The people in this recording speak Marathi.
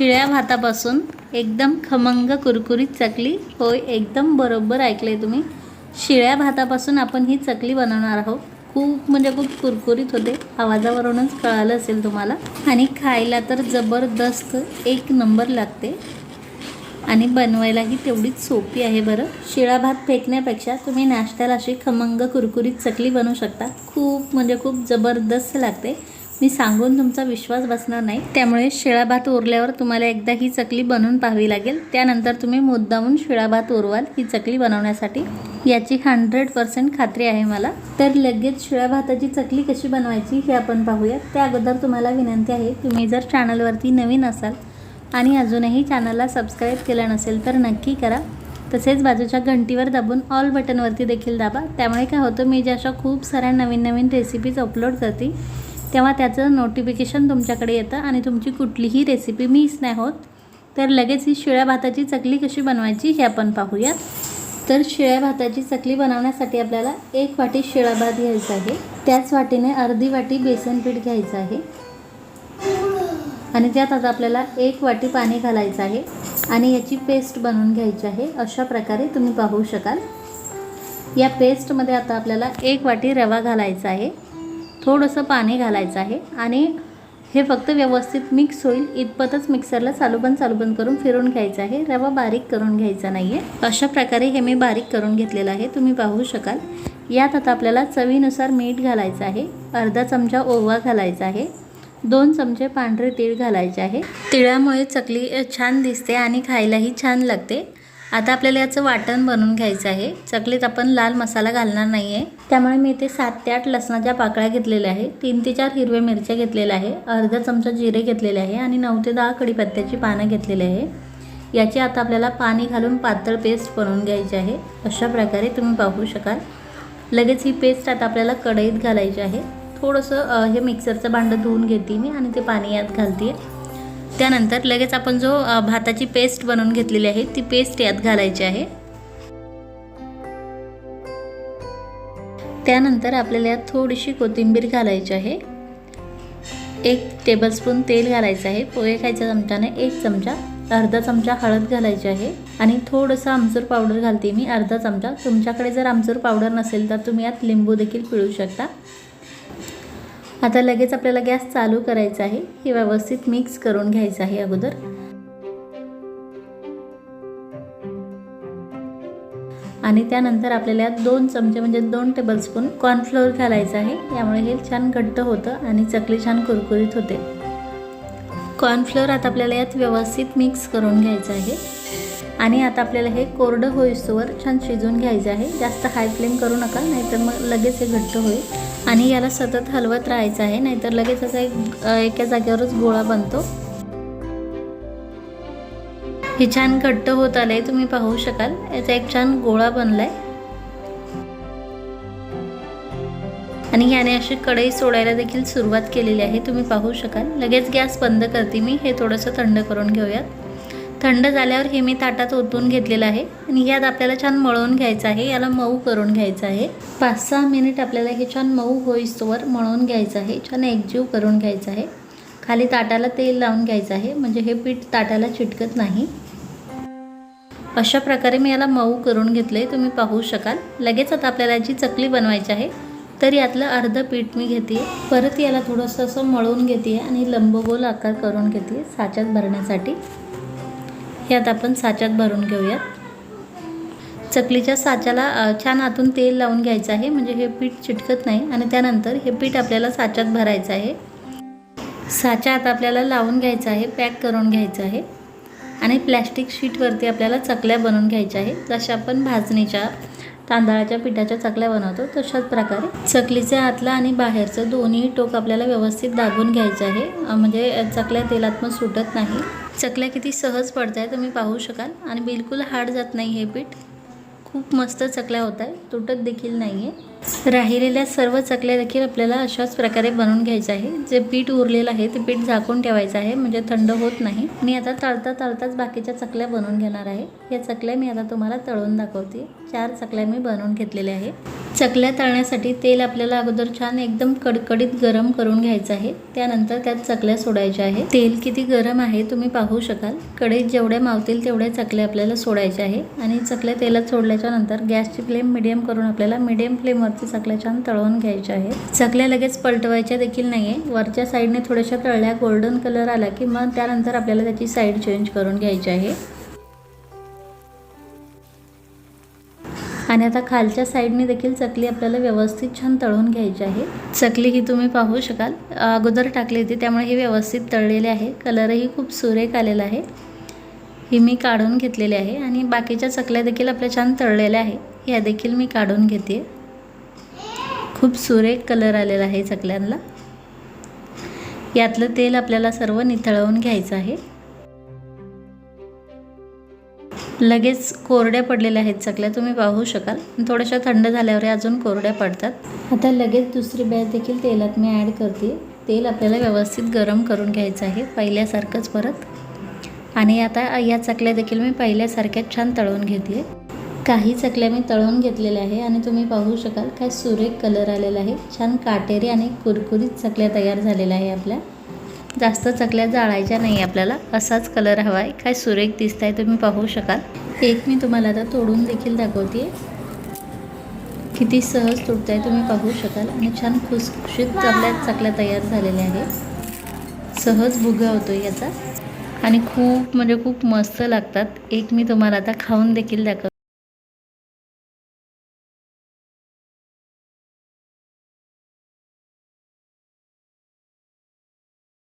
शिळ्या भातापासून एकदम खमंग कुरकुरीत चकली. होय एकदम बरोबर ऐकले तुम्ही. शिळ्या भातापासून आपण ही चकली बनवणार आहोत. खूप म्हणजे खूप कुरकुरीत होते. आवाजावरूनच कळालं असेल तुम्हाला. आणि खायला तर जबरदस्त एक नंबर लागते. आणि बनवायलाही तेवढीच सोपी आहे बरं. शिळा भात फेकण्यापेक्षा तुम्ही नाश्त्याला अशी खमंग कुरकुरीत चकली बनवू शकता. खूप म्हणजे खूप जबरदस्त लागते. मी सांगून तुमचा विश्वास बसणार नाही. त्यामुळे शिळा भात उरल्यावर तुम्हाला एकदा ही चकली बनवून पाहावी लागेल. त्यानंतर तुम्ही मुद्दामून शिळा भात उरवाल ही चकली बनवण्यासाठी. याची हंड्रेड पर्सेंट खात्री आहे मला. तर लगेच शिळ्या भाताची चकली कशी बनवायची हे आपण पाहूया त्या अगोदर तुम्हाला विनंती आहे तुम्ही जर चॅनलवरती नवीन असाल आणि अजूनही चॅनलला सबस्क्राईब केलं नसेल तर नक्की करा. तसेच बाजूच्या घंटीवर दाबून ऑल बटनवरती देखील दाबा. त्यामुळे काय होतं मी ज्या अशा खूप साऱ्या नवीन नवीन रेसिपीज अपलोड करते तेव्हा त्याचं नोटिफिकेशन तुमच्याकडे येतं आणि तुमची कुठलीही रेसिपी मिस नाही होत. तर लगेच ही शिळ्या भाताची चकली कशी बनवायची हे आपण पाहूया. तर शिळ्या भाताची चकली बनवण्यासाठी आपल्याला एक वाटी शिळा भात घ्यायचा आहे. त्याच वाटीने अर्धी वाटी बेसन पीठ घ्यायचं आहे. आणि त्यात आता आपल्याला एक वाटी पाणी घालायचं आहे. आणि याची पेस्ट बनवून घ्यायची आहे. अशा प्रकारे तुम्ही पाहू शकाल. या पेस्टमध्ये आता आपल्याला एक वाटी रवा घालायचा आहे. थोडंसं पाणी घालायचं आहे आणि हे फक्त व्यवस्थित मिक्स होईल. इतपतच मिक्सरला चालू चालूबंद चालू करून फिरून घ्यायचं आहे. रवा बारीक करून घ्यायचा नाही आहे अशा प्रकारे हे मी बारीक करून घेतलेलं आहे. तुम्ही पाहू शकाल. यात आता आपल्याला चवीनुसार मीठ घालायचं आहे. अर्धा चमचा ओवा घालायचा आहे. दोन चमचे पांढरे तीळ घालायचे आहे. तिळामुळे चकली छान दिसते आणि खायलाही छान लागते. आता आपल्याला याचं वाटण बनवून घ्यायचं आहे. चकलीत आपण लाल मसाला घालणार नाही आहे त्यामुळे मी इथे सात ते आठ लसणाच्या पाकळ्या घेतलेल्या आहे. तीन ते चार हिरव्या मिरच्या घेतलेल्या आहे. अर्धा चमचा जिरे घेतलेले आहे आणि नऊ ते दहा कढीपत्त्याची पानं घेतलेली आहे. याची आता आपल्याला पाणी घालून पातळ पेस्ट बनवून घ्यायची आहे. अशा प्रकारे तुम्ही पाहू शकाल. लगेच ही पेस्ट आता आपल्याला कढईत घालायची आहे. थोडंसं हे मिक्सरचं भांडं धुवून घेते मी आणि ते पाणी यात घालते. त्यानंतर लगेच आपण जो भाताची पेस्ट बनवून घेतलेली आहे ती पेस्ट यात घालायची आहे. त्यानंतर आपल्याला यात थोडीशी कोथिंबीर घालायची आहे. एक टेबलस्पून तेल घालायचं आहे. पोहे खायच्या चमच्याने एक चमचा अर्धा चमचा हळद घालायची आहे. आणि थोडंसं आमचूर पावडर घालते मी अर्धा चमचा. तुमच्याकडे जर आमचूर पावडर नसेल तर तुम्ही यात लिंबू देखील पिळू शकता. आता लगेच आपल्याला गॅस चालू करायचा आहे. हे व्यवस्थित मिक्स करून घ्यायचं आहे अगोदर. आणि त्यानंतर आपल्याला यात दोन चमचे म्हणजे दोन टेबलस्पून कॉर्नफ्लोअर घालायचं आहे. यामुळे हे छान घट्ट होतं आणि चकली छान कुरकुरीत होते. कॉर्नफ्लोअर आता आपल्याला यात व्यवस्थित मिक्स करून घ्यायचं आहे. आणि आता आपल्याला हे कोरडं होईस्तोवर छान शिजवून घ्यायचं आहे. जास्त हाय फ्लेम करू नका नाहीतर मग लगेच हे घट्ट होईल. आणि याला सतत हलवत राहायचं आहे नाहीतर लगेच असा एक एका जागेवरच गोळा बनतो. हे छान घट्ट होत आलंय तुम्ही पाहू शकाल. याचा एक छान गोळा बनलाय. आणि याने अशी कढई सोडायला देखील सुरुवात केलेली आहे तुम्ही पाहू शकाल. लगेच गॅस बंद करते मी हे थोडंसं थंड करून घेऊयात. थंड झाल्यावर हे मी ताटात ओतून घेतलेलं आहे. आणि यात आपल्याला छान मळवून घ्यायचं आहे. याला मऊ करून घ्यायचं आहे. पाच सहा मिनिट आपल्याला हे छान मऊ होईस्तोवर मळवून घ्यायचं आहे. छान एकजीव करून घ्यायचं आहे. खाली ताटाला तेल लावून घ्यायचं आहे. म्हणजे हे पीठ ताटाला चिटकत नाही. अशा प्रकारे मी याला मऊ करून घेतले तुम्ही पाहू शकाल. लगेच आता आपल्याला याची चकली बनवायची आहे. तर यातलं अर्धं पीठ मी घेते परत याला थोडंसं असं मळून घेते आणि लंबगोल आकार करून घेते साच्यात भरण्यासाठी. हे आता आपण साच्यात भरून घेऊयात. चकलीच्या साच्याला छान आतून तेल लावून घ्यायचं आहे. म्हणजे हे पीठ चिटकत नाही. आणि त्यानंतर हे पीठ आपल्याला साच्यात भरायचं आहे. साचा आता आपल्याला लावून घ्यायचा आहे. पॅक करून घ्यायचं आहे. आणि प्लॅस्टिक शीटवरती आपल्याला चकल्या बनवून घ्यायच्या आहे जशा आपण भाजणीच्या तांदळाच्या पिठाच्या चकल्या बनवतो तशाच प्रकारे चकलीचे आतलं आणि बाहेरचं दोन्ही टोक आपल्याला व्यवस्थित दाबून घ्यायचं आहे. म्हणजे चकल्या तेलात मग सुटत नाही. चकल्या किती सहज पडत आहे तुम्ही पाहू शकाल. आणि बिलकुल हार्ड जात नाही हे पीठ. खूप मस्त चकल्या होत आहे तुटत देखील नाही आहे राहिलेल्या सर्व चकल्या देखील आपल्याला अशाच प्रकारे बनवून घ्यायचं आहे. जे पीठ उरलेलं आहे ते पीठ झाकून ठेवायचं आहे. म्हणजे थंड होत नाही. मी आता तळता तळताच बाकीच्या चकल्या बनवून घेणार आहे. या चकल्या मी आता तुम्हाला तळून दाखवते. चार चकल्या मी बनवून घेतलेल्या आहे चकल्या तळण्यासाठी तेल आपल्याला अगोदर छान एकदम कडकडीत गरम करून घ्यायचं आहे. त्यानंतर त्यात चकल्या सोडायच्या आहे. तेल किती गरम आहे तुम्ही पाहू शकाल. कढईत जेवढ्या मावतील तेवढ्या चकल्या आपल्याला सोडायच्या आहे. आणि चकल्या तेलात सोडल्याच्या नंतर गॅसची फ्लेम मिडियम करून आपल्याला मिडियम फ्लेमवरती चकल्या छान तळवून घ्यायच्या आहेत चकल्या लगेच पलटवायच्या देखील नाही आहे वरच्या साईडने थोड्याशा तळल्या गोल्डन कलर आला की मग त्यानंतर आपल्याला त्याची साईड चेंज करून घ्यायची आहे. आणि आता खालच्या साईडने देखील चकली आपल्याला व्यवस्थित छान तळून घ्यायची आहे. चकली ही तुम्ही पाहू शकाल. अगोदर टाकली होती त्यामुळे ही व्यवस्थित तळलेली आहे. कलरही खूप सुरेख आलेला आहे. ही मी काढून घेतलेली आहे आणि बाकीच्या चकल्या देखील आपल्या छान तळलेल्या आहे. ह्या देखील मी काढून घेते. खूप सुरेख कलर आलेला आहे चकल्यांना. यातलं तेल आपल्याला सर्व निथळवून घ्यायचं आहे. लगेच कोरड्या पडलेल्या आहेत चकल्या तुम्ही पाहू शकाल. थोड्याशा थंड झाल्यावर अजून कोरड्या पडतात. आता लगेच दुसरी बॅच देखील तेलात मी ॲड करते. तेल आपल्याला व्यवस्थित गरम करून घ्यायचं आहे पहिल्यासारखंच परत. आणि आता या चकल्या देखील मी पहिल्यासारख्याच छान तळवून घेते. काही चकल्या मी तळून घेतलेल्या आहे आणि तुम्ही पाहू शकाल काय सुरेख कलर आलेला आहे. छान काटेरी आणि कुरकुरीत चकल्या तयार झालेल्या आहे आपल्या. जास्त चकल्या जाळायच्या नाही आपल्याला. असाच कलर हवा आहे काय सुरेख दिसत आहे तुम्ही पाहू शकाल. एक मी तुम्हाला आता तोडून देखील दाखवते किती सहज तुटत आहे तुम्ही पाहू शकाल. आणि छान खुसखुशीत चकल्या चकल्या तयार झालेल्या आहेत. सहज भुगा होतो याचा. आणि खूप म्हणजे खूप मस्त लागतात. एक मी तुम्हाला आता खाऊन देखील दाखव